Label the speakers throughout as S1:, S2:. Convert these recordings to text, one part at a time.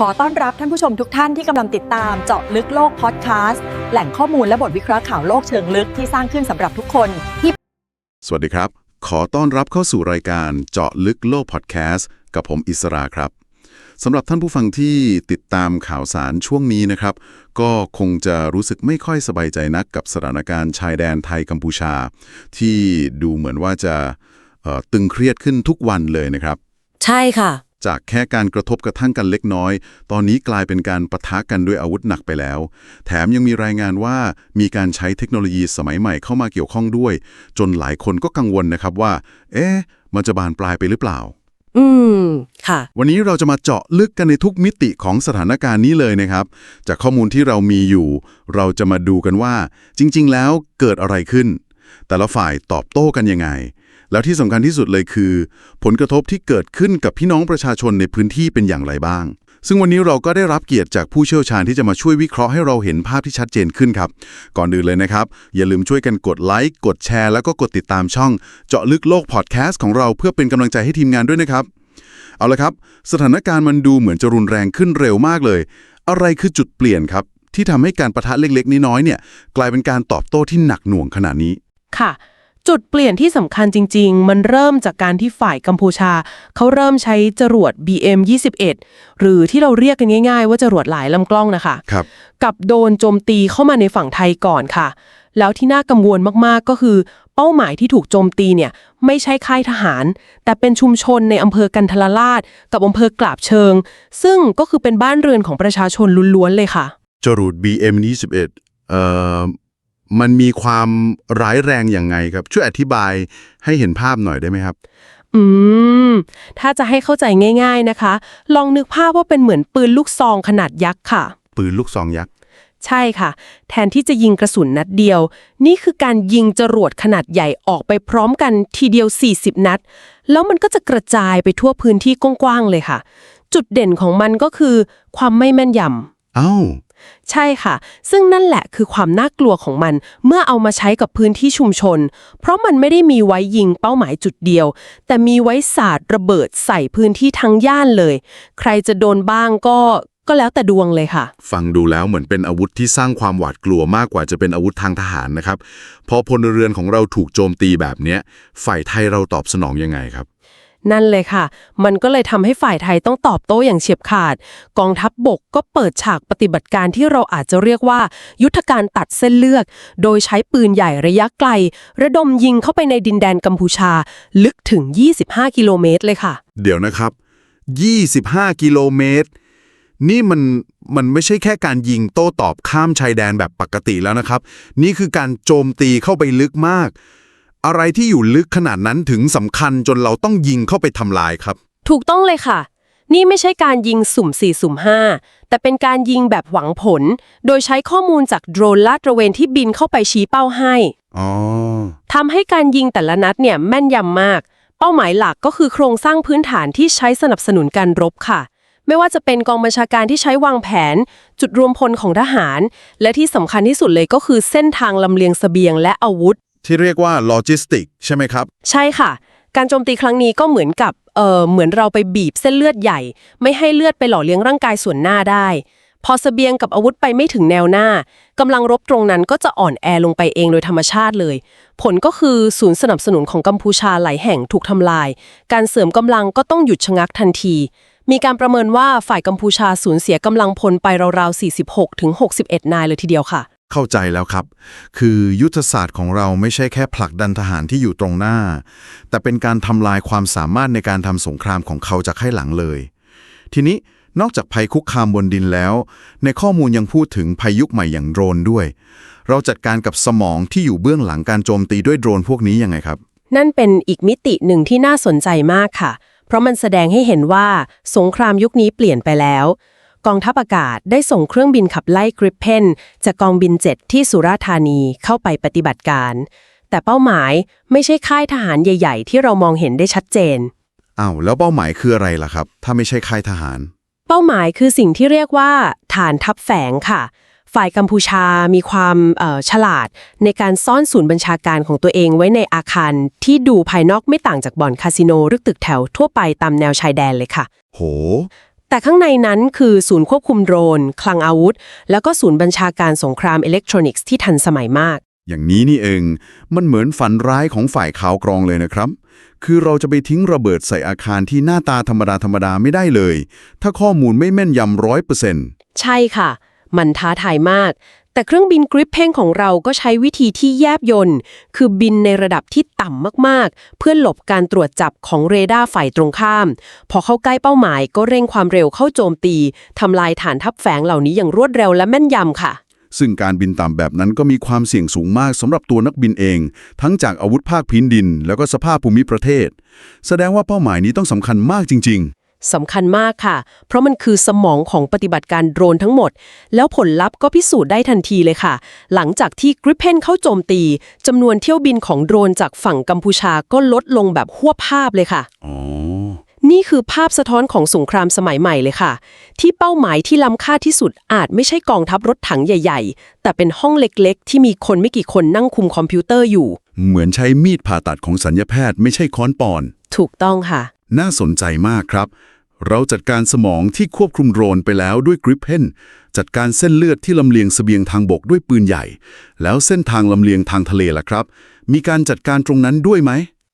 S1: ขอต้อนรับท่านผู้ชมทุกท่านที่กำลังติดตามเจาะลึกโลกพอดแคสต์แหล่งข้อมูลและบทวิเคราะห์ข่าวโลกเชิงลึกที่สร้างขึ้นสำหรับทุกคนที่
S2: สวัสดีครับ ขอต้อนรับเข้าสู่รายการเจาะลึกโลกพอดแคสต์กับผมอิสราครับสำหรับท่านผู้ฟังที่ติดตามข่าวสารช่วงนี้นะครับ ก็คงจะรู้สึกไม่ค่อยสบายใจนักกับสถานการณ์ชายแดนไทยกัมพูชา ที่ดูเหมือนว่าจะเอ่อตึงเครียดขึ้นทุกวันเลยนะครับ
S3: ใช่ค่ะ
S2: จากแค่การกระทบกระทั่งกันเล็กน้อย ตอนนี้กลายเป็นการปะทะกันด้วยอาวุธหนักไปแล้ว แถมยังมีรายงานว่ามีการใช้เทคโนโลยีสมัยใหม่เข้ามาเกี่ยวข้องด้วย จนหลายคนก็กังวลนะครับว่า เอ๊ะ มันจะบานปลายไปหรือเปล่า
S3: อืม ค่ะ
S2: วันนี้เราจะมาเจาะลึกกันในทุกมิติของสถานการณ์นี้เลยนะครับ จากข้อมูลที่เรามีอยู่ เราจะมาดูกันว่า จริง ๆ แล้วเกิดอะไรขึ้น แต่ละฝ่ายตอบโต้กันยังไง แล้วที่สำคัญที่สุดเลยคือ ผลกระทบที่เกิดขึ้นกับพี่น้องประชาชนในพื้นที่เป็นอย่างไรบ้าง ซึ่งวันนี้เราก็ได้รับเกียรติจากผู้เชี่ยวชาญที่จะมาช่วยวิเคราะห์ให้เราเห็นภาพที่ชัดเจนขึ้นครับ ก่อนอื่นเลยนะครับ อย่าลืมช่วยกันกดไลค์กดแชร์ แล้วก็กดติดตามช่อง เจาะลึกโลกพอดแคสต์ของเราเพื่อเป็นกำลังใจให้ทีมงานด้วยนะครับ เอาละครับ สถานการณ์มันดูเหมือนจะรุนแรงขึ้นเร็วมากเลย อะไรคือจุดเปลี่ยนครับที่ทำให้การประทะเล็กๆ น้อยๆเนี่ยกลายเป็นการตอบโต้ที่หนักหน่วงขนาดนี้
S4: ค่ะ จุดเปลี่ยนที่สำคัญจริง ๆ มันเริ่มจากการที่ฝ่ายกัมพูชา เขาเริ่มใช้จรวด BM21 หรือที่เราเรียกกันง่าย ๆ ว่าจรวดหลายลำกล้องนะคะ
S2: ครับ
S4: กับโดนโจมตีเข้ามาในฝั่งไทยก่อนค่ะ แล้วที่น่ากังวลมากๆก็คือ เป้าหมายที่ถูกโจมตีเนี่ยไม่ใช่ค่ายทหาร แต่เป็นชุมชนในอำเภอกันทรลาดกับอำเภอกลาบเชิง ซึ่งก็คือเป็นบ้านเรือนของประชาชนล้วนๆเลยค่ะ
S2: จรวด BM21 เอ่อ มันมีความร้ายแรงอย่างไงครับ ช่วยอธิบายให้เห็นภาพหน่อยได้ไหมครับ
S4: อืม ถ้าจะให้เข้าใจง่าย ๆนะคะ ลองนึกภาพว่าเป็นเหมือนปืนลูกซองขนาดยักษ์ค่ะ
S2: ปืนลูกซองยักษ์
S4: ใช่ค่ะ แทนที่จะยิงกระสุนนัดเดียว นี่คือการยิงจรวดขนาดใหญ่ออกไปพร้อมกันทีเดียว 40 นัด แล้วมันก็จะกระจายไปทั่วพื้นที่กว้างๆเลยค่ะ จุดเด่นของมันก็คือ ความไม่แม่นยำ
S2: เอ้า
S4: ใช่ค่ะ ซึ่งนั่นแหละคือความน่ากลัวของมัน เมื่อเอามาใช้กับพื้นที่ชุมชน เพราะมันไม่ได้มีไว้ยิงเป้าหมายจุดเดียว แต่มีไว้สาดระเบิดใส่พื้นที่ทั้งย่านเลย ใครจะโดนบ้างก็ก็แล้วแต่ดวงเลยค่ะ
S2: ฟังดูแล้วเหมือนเป็นอาวุธที่สร้างความหวาดกลัวมากกว่าจะเป็นอาวุธทางทหารนะครับ พอพลเรือนของเราถูกโจมตีแบบเนี้ยฝ่ายไทยเราตอบสนองยังไงครับ
S4: นั่นเลยค่ะ มันก็เลยทำให้ฝ่ายไทยต้องตอบโต้อย่างเฉียบขาด กองทัพบบกก็เปิดฉากปฏิบัติการที่เราอาจจะเรียกว่า ยุทธการตัดเส้นเลือกโดยใช้ปืนใหญ่ระยะไกล ระดมยิงเข้าไปในดินแดนกัมพูชา ลึกถึง 25 กิโลเมตรเลยค่ะ
S2: เดี๋ยวนะครับ 25 กิโลเมตร นี่มันมันไม่ใช่แค่การยิงโต้ตอบข้ามชายแดนแบบปกติแล้วนะครับ นี่คือการโจมตีเข้าไปลึกมาก อะไรที่อยู่ลึกขนาดนั้นถึงสำคัญจนเราต้องยิงเข้าไปทำลายครับ
S4: ถูกต้องเลยค่ะ นี่ไม่ใช่การยิงสุ่ม 4 สุ่ม 5 แต่เป็นการยิงแบบหวังผล โดยใช้ข้อมูลจากโดรนลาดตระเวนที่บินเข้าไปชี้เป้าให้
S2: อ๋อ
S4: ทำให้การยิงแต่ละนัดเนี่ยแม่นยำมาก เป้าหมายหลักก็คือโครงสร้างพื้นฐานที่ใช้สนับสนุนการรบค่ะ ไม่ว่าจะเป็นกองบัญชาการที่ใช้วางแผน จุดรวมพลของทหาร และที่สำคัญที่สุดเลยก็คือเส้นทางลำเลียงเสบียงและอาวุธ
S2: ที่เรียกว่าโลจิสติกใช่ไหมครับ
S4: ใช่ค่ะ การโจมตีครั้งนี้ก็เหมือนกับเอ่อเหมือนเราไปบีบเส้นเลือดใหญ่ ไม่ให้เลือดไปหล่อเลี้ยงร่างกายส่วนหน้าได้ พอเสบียงกับอาวุธไปไม่ถึงแนวหน้ากำลังรบตรงนั้นก็จะอ่อนแอลงไปเองโดยธรรมชาติเลย ผลก็คือศูนย์สนับสนุนของกัมพูชาหลายแห่งถูกทำลาย การเสริมกำลังก็ต้องหยุดชะงักทันที มีการประเมินว่าฝ่ายกัมพูชาสูญเสียกำลังพลไปราวๆ46ถึง61 นายเลยทีเดียวค่ะ
S2: เข้าใจแล้วครับ คือยุทธศาสตร์ของเราไม่ใช่แค่ผลักดันทหารที่อยู่ตรงหน้า แต่เป็นการทำลายความสามารถในการทำสงครามของเขาจากให้หลังเลย ทีนี้นอกจากภัยคุกคามบนดินแล้ว ในข้อมูลยังพูดถึงภัยยุคใหม่อย่างโดรนด้วย เราจัดการกับสมองที่อยู่เบื้องหลังการโจมตีด้วยโดรนพวกนี้ยังไงครับ
S4: นั่นเป็นอีกมิติหนึ่งที่น่าสนใจมากค่ะ เพราะมันแสดงให้เห็นว่าสงครามยุคนี้เปลี่ยนไปแล้ว กองทัพอากาศได้ส่งเครื่องบินขับไล่กริปเพนจากกองบินเจ็ตที่สุราษฎร์ธานีเข้าไปปฏิบัติการ แต่เป้าหมายไม่ใช่ค่ายทหารใหญ่ ๆ ที่เรามองเห็นได้ชัดเจน
S2: อ้าวแล้วเป้าหมายคืออะไรล่ะครับ ถ้าไม่ใช่ค่ายทหาร
S4: เป้าหมายคือสิ่งที่เรียกว่า ฐานทัพแฝงค่ะ ฝ่ายกัมพูชามีความเอ่อฉลาด ในการซ่อนศูนย์บัญชาการของตัวเองไว้ในอาคารที่ดูภายนอกไม่ต่างจากบ่อนคาสิโนหรือตึกแถวทั่วไปตามแนวชายแดนเลยค่ะ
S2: โห
S4: แแต่ข้างในนั้นคือศูนย์ควบคุมโดรน คลังอาวุธ แล้วก็ศูนย์บัญชาการสงครามอิเล็กทรอนิกส์ที่ทันสมัยมาก
S2: อย่างนี้นี่เอง มันเหมือนฝันร้ายของฝ่ายข่าวกรองเลยนะครับ คือเราจะไปทิ้งระเบิดใส่อาคารที่หน้าตาธรรมดาธรรมดาไม่ได้เลย ถ้าข้อมูลไม่แม่นยำร้อยเปอร์เซ็นต์
S4: ใช่ค่ะ มันท้าทายมาก แต่เครื่องบินกริปเพนของเราก็ใช้วิธีที่แยบยนต์ คือบินในระดับที่ต่ำมากๆ เพื่อหลบการตรวจจับของเรดาร์ฝ่ายตรงข้าม พอเข้าใกล้เป้าหมายก็เร่งความเร็วเข้าโจมตีทำลายฐานทัพแฝงเหล่านี้อย่างรวดเร็วและแม่นยำค่ะ
S2: ซึ่งการบินต่ำแบบนั้นก็มีความเสี่ยงสูงมากสำหรับตัวนักบินเอง ทั้งจากอาวุธภาคพื้นดิน แล้วก็สภาพภูมิประเทศ แสดงว่าเป้าหมายนี้ต้องสำคัญมากจริง ๆ
S4: สำคัญมากค่ะ เพราะมันคือสมองของปฏิบัติการโดรนทั้งหมด แล้วผลลัพธ์ก็พิสูจน์ได้ทันทีเลยค่ะ หลังจากที่กริปเพนเข้าโจมตีจำนวนเที่ยวบินของโดรนจากฝั่งกัมพูชาก็ลดลงแบบหัวบภาพเลยค่ะ
S2: ๆอ๋อ
S4: นี่คือภาพสะท้อนของสงครามสมัยใหม่เลยค่ะ ที่เป้าหมายที่ล้ำค่าที่สุดอาจไม่ใช่กองทัพรถถังใหญ่ ๆ แต่เป็นห้องเล็กๆ ที่มีคนไม่กี่คนนั่งคุมคอมพิวเตอร์อยู่
S2: เหมือนใช้มีดผ่าตัดของสัญญาแพทย์ไม่ใช่ค้อนปอน
S4: ถูกต้องค่ะ
S2: น่าสนใจมากครับ เราจัดการสมองที่ควบคุมโดรนไปแล้วด้วยกริปเพนจัดการเส้นเลือดที่ลำเลียงเสบียงทางบกด้วยปืนใหญ่ แล้วเส้นทางลำเลียงทางทะเลล่ะครับ มีการจัดการตรงนั้นด้วยไหม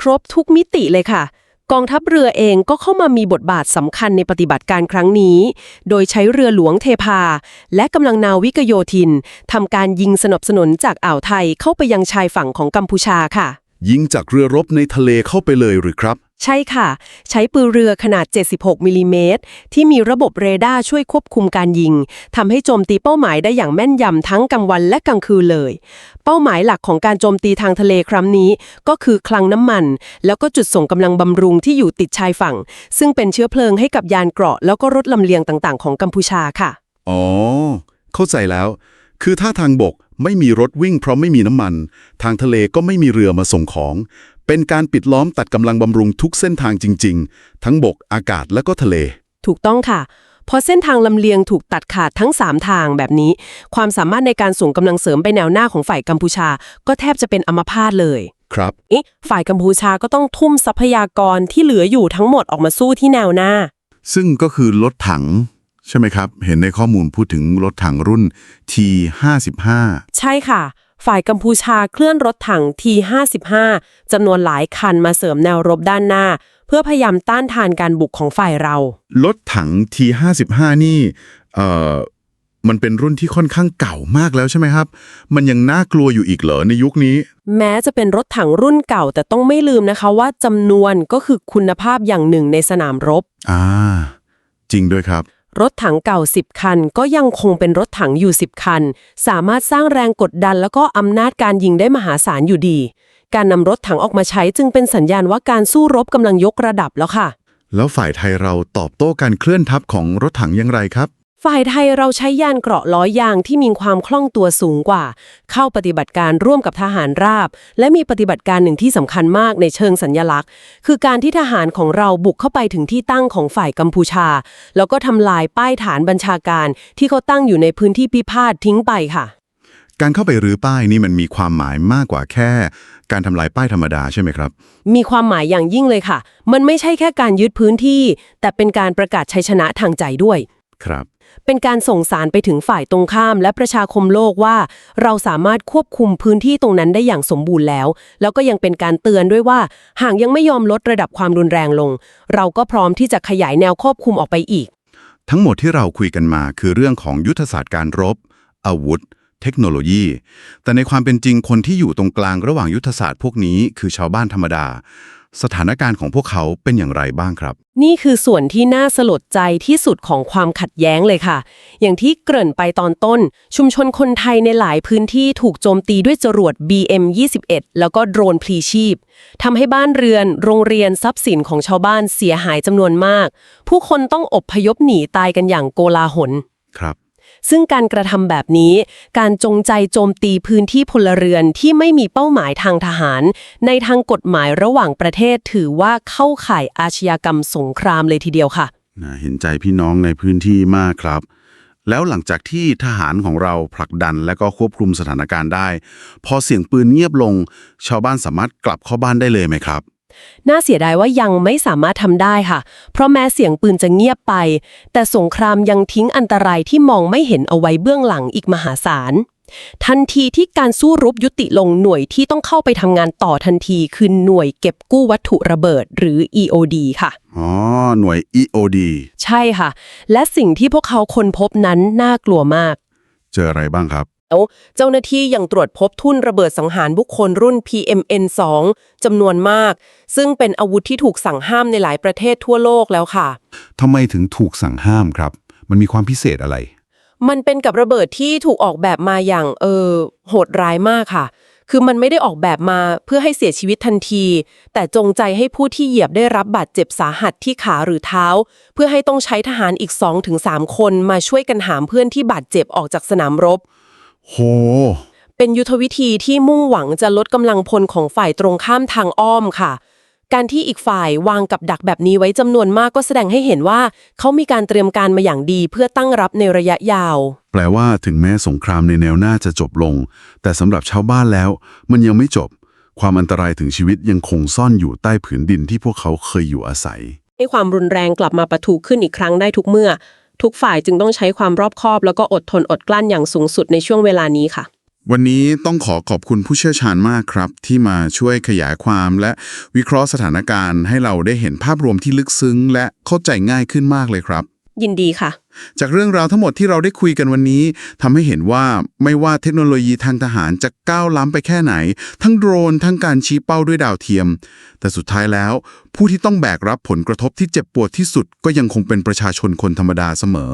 S4: ครบทุกมิติเลยค่ะ กองทัพเรือเองก็เข้ามามีบทบาทสำคัญในปฏิบัติการครั้งนี้ โดยใช้เรือหลวงเทพา และกำลังนาวิกโยธินทำการยิงสนับสนุนจากอ่าวไทยเข้าไปยังชายฝั่งของกัมพูชาค่ะ
S2: ยิงจากเรือรบในทะเลเข้าไปเลยหรือครับ
S4: ใช่ค่ะ ใช้ปืนเรือขนาด 76มิลลิเมตรที่มีระบบเรดาร์ช่วยควบคุมการยิงทำให้โจมตีเป้าหมายได้อย่างแม่นยำทั้งกลางวันและกลางคืนเลย เป้าหมายหลักของการโจมตีทางทะเลครั้งนี้ ก็คือคลังน้ำมัน แล้วก็จุดส่งกำลังบำรุงที่อยู่ติดชายฝั่ง ซึ่งเป็นเชื้อเพลิงให้กับยานเกราะ แล้วก็รถลำเลียงต่างๆ ของกัมพูชาค่ะ
S2: อ๋อ เข้าใจแล้ว คือถ้าทางบกไม่มีรถวิ่งเพราะไม่มีน้ำมัน ทางทะเลก็ไม่มีเรือมาส่งของ เป็นการปิดล้อมตัดกำลังบำรุงทุกเส้นทางจริง ๆ ทั้งบกอากาศและก็ทะเล
S4: ถูกต้องค่ะ พอเส้นทางลำเลียงถูกตัดขาดทั้ง 3 ทางแบบนี้ ความสามารถในการส่งกำลังเสริมไปแนวหน้าของฝ่ายกัมพูชา ก็แทบจะเป็นอัมพาตเลย
S2: ครับ
S4: อิฝ่ายกัมพูชาก็ต้องทุ่มทรัพยากรที่เหลืออยู่ทั้งหมดออกมาสู้ที่แนวหน้า
S2: ซึ่งก็คือรถถัง ใช่ไหมครับ เห็นในข้อมูลพูดถึงรถถังรุ่น T55
S4: ใช่ค่ะ ฝ่ายกัมพูชาเคลื่อนรถถัง T55 จำนวนหลายคันมาเสริมแนวรบด้านหน้า เพื่อพยายามต้านทานการบุกของฝ่ายเรา
S2: รถถัง T55 นี่เอ่อมันเป็นรุ่นที่ค่อนข้างเก่ามากแล้วใช่ไหมครับ มันยังน่ากลัวอยู่อีกเหรอในยุคนี้
S4: แม้จะเป็นรถถังรุ่นเก่า แต่ต้องไม่ลืมนะคะว่าจำนวนก็คือคุณภาพอย่างหนึ่งในสนามรบ
S2: อ่า จริงด้วยครับ
S4: รถถังเก่า 10 คัน ก็ยังคงเป็นรถถังอยู่ 10 คัน สามารถสร้างแรงกดดันแล้วก็อำนาจการยิงได้มหาศาลอยู่ดี การนำรถถังออกมาใช้จึงเป็นสัญญาณว่าการสู้รบกำลังยกระดับแล้วค่ะ
S2: แล้วฝ่ายไทยเราตอบโต้การเคลื่อนทัพของรถถังอย่างไรครับ
S4: ฝ่ายไทยเราใช้ยานเกราะล้อยางที่มีความคล่องตัวสูงกว่า เข้าปฏิบัติการร่วมกับทหารราบ และมีปฏิบัติการหนึ่งที่สำคัญมากในเชิงสัญญลักษณ์ คือการที่ทหารของเราบุกเข้าไปถึงที่ตั้งของฝ่ายกัมพูชา แล้วก็ทำลายป้ายฐานบัญชาการ ที่เขาตั้งอยู่ในพื้นที่พิพาททิ้งไปค่ะ
S2: การเข้าไปรื้อป้ายนี่มันมีความหมายมากกว่าแค่ การทำลายป้ายธรรมดาใช่ไหมครับ
S4: มีความหมายอย่างยิ่งเลยค่ะ มันไม่ใช่แค่การยึดพื้นที่ แต่เป็นการประกาศชัยชนะทางใจด้วย
S2: ครับ
S4: เป็นการส่งสารไปถึงฝ่ายตรงข้าม และประชาคมโลกว่า เราสามารถควบคุมพื้นที่ตรงนั้นได้อย่างสมบูรณ์แล้ว แล้วก็ยังเป็นการเตือนด้วยว่า หากยังไม่ยอมลดระดับความรุนแรงลง เราก็พร้อมที่จะขยายแนวควบคุมออกไปอีก
S2: ทั้งหมดที่เราคุยกันมาคือเรื่องของยุทธศาสตร์การรบ อาวุธ เทคโนโลยี แต่ในความเป็นจริงคนที่อยู่ตรงกลางระหว่างยุทธศาสตร์พวกนี้ คือชาวบ้านธรรมดา สถานการณ์ของพวกเขาเป็นอย่างไรบ้างครับ
S4: นี่คือส่วนที่น่าสลดใจที่สุดของความขัดแย้งเลยค่ะ อย่างที่เกริ่นไปตอนต้น ชุมชนคนไทยในหลายพื้นที่ถูกโจมตีด้วยจรวด BM21 แล้วก็โดรนพลีชีพทำให้บ้านเรือน โรงเรียนทรัพย์สินของชาวบ้านเสียหายจำนวนมาก ผู้คนต้องอบพยพหนีตายกันอย่างโกลาหล
S2: ครับ
S4: ซึ่งการกระทำแบบนี้ การจงใจโจมตีพื้นที่พลเรือนที่ไม่มีเป้าหมายทางทหาร ในทางกฎหมายระหว่างประเทศถือว่าเข้าข่ายอาชญากรรมสงครามเลยทีเดียวค่ะ
S2: น่าเห็นใจพี่น้องในพื้นที่มากครับ แล้วหลังจากที่ทหารของเราผลักดันและก็ควบคุมสถานการณ์ได้ พอเสียงปืนเงียบลง ชาวบ้านสามารถกลับเข้าบ้านได้เลยไหมครับ
S4: น่าเสียดายว่ายังไม่สามารถทำได้ค่ะ เพราะแม้เสียงปืนจะเงียบไป แต่สงครามยังทิ้งอันตรายที่มองไม่เห็นเอาไว้เบื้องหลังอีกมหาศาลทันทีที่การสู้รบยุติลงหน่วยที่ต้องเข้าไปทำงานต่อทันทีคือหน่วยเก็บกู้วัตถุระเบิดหรือ EOD ค่ะ
S2: อ๋อ หน่วย EOD
S4: ใช่ค่ะ และสิ่งที่พวกเขาค้นพบนั้นน่ากลัวมาก
S2: เจออะไรบ้างครับ
S4: แล้วเจ้าหน้าที่ยังตรวจพบทุ่นระเบิดสังหารบุคคลรุ่น PMN2 จำนวนมาก ซึ่งเป็นอาวุธที่ถูกสั่งห้ามในหลายประเทศทั่วโลกแล้วค่ะ
S5: ทำไมถึงถูกสั่งห้ามครับ มันมีความพิเศษอะไร
S4: มันเป็นกับระเบิดที่ถูกออกแบบมาอย่างเออโหดร้ายมากค่ะ คือมันไม่ได้ออกแบบมาเพื่อให้เสียชีวิตทันที แต่จงใจให้ผู้ที่เหยียบได้รับบาดเจ็บสาหัสที่ขาหรือเท้า เพื่อให้ต้องใช้ทหารอีก 2-3 คนมาช่วยกันหามเพื่อนที่บาดเจ็บออกจากสนามรบ
S2: โห
S4: เป็นยุทธวิธีที่มุ่งหวังจะลดกำลังพลของฝ่ายตรงข้ามทางอ้อมค่ะ การที่อีกฝ่ายวางกับดักแบบนี้ไว้จำนวนมากก็แสดงให้เห็นว่า เขามีการเตรียมการมาอย่างดีเพื่อตั้งรับในระยะยาว
S2: แปลว่าถึงแม้สงครามในแนวหน้าจะจบลง แต่สำหรับชาวบ้านแล้ว มันยังไม่จบ ความอันตรายถึงชีวิตยังคงซ่อนอยู่ใต้ผืนดินที่พวกเขาเคยอยู่อาศัย
S4: ให้ความรุนแรงกลับมาประทุขึ้นอีกครั้งได้ทุกเมื่อ ทุกฝ่ายจึงต้องใช้ความรอบคอบ แล้วก็อดทนอดกลั้นอย่างสูงสุดในช่วงเวลานี้ค่ะ
S2: วันนี้ต้องขอขอบคุณผู้เชี่ยวชาญมากครับ ที่มาช่วยขยายความและวิเคราะห์สถานการณ์ให้เราได้เห็นภาพรวมที่ลึกซึ้ง และเข้าใจง่ายขึ้นมากเลยครับ
S4: ยินดีค่ะ
S2: จากเรื่องราวทั้งหมดที่เราได้คุยกันวันนี้ทำให้เห็นว่าไม่ว่าเทคโนโลยีทางทหารจะก้าวล้ำไปแค่ไหน ทั้งโดรนทั้งการชี้เป้าด้วยดาวเทียม แต่สุดท้ายแล้ว ผู้ที่ต้องแบกรับผลกระทบที่เจ็บปวดที่สุดก็ยังคงเป็นประชาชนคนธรรมดาเสมอ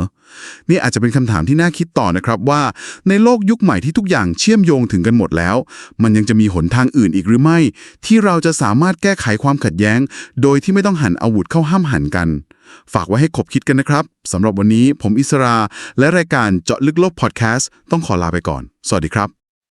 S2: นี่อาจจะเป็นคำถามที่น่าคิดต่อนะครับว่า ในโลกยุคใหม่ที่ทุกอย่างเชื่อมโยงถึงกันหมดแล้ว มันยังจะมีหนทางอื่นอีกหรือไม่ ที่เราจะสามารถแก้ไขความขัดแย้ง โดยที่ไม่ต้องหันอาวุธเข้าห้ามหันกัน ฝากไว้ให้คบคิดกันนะครับสำหรับวันนี้ผมอิสรา และรายการเจาะลึกโลกพอดแคสต์ต้องขอลาไปก่อน สวัสดีครับ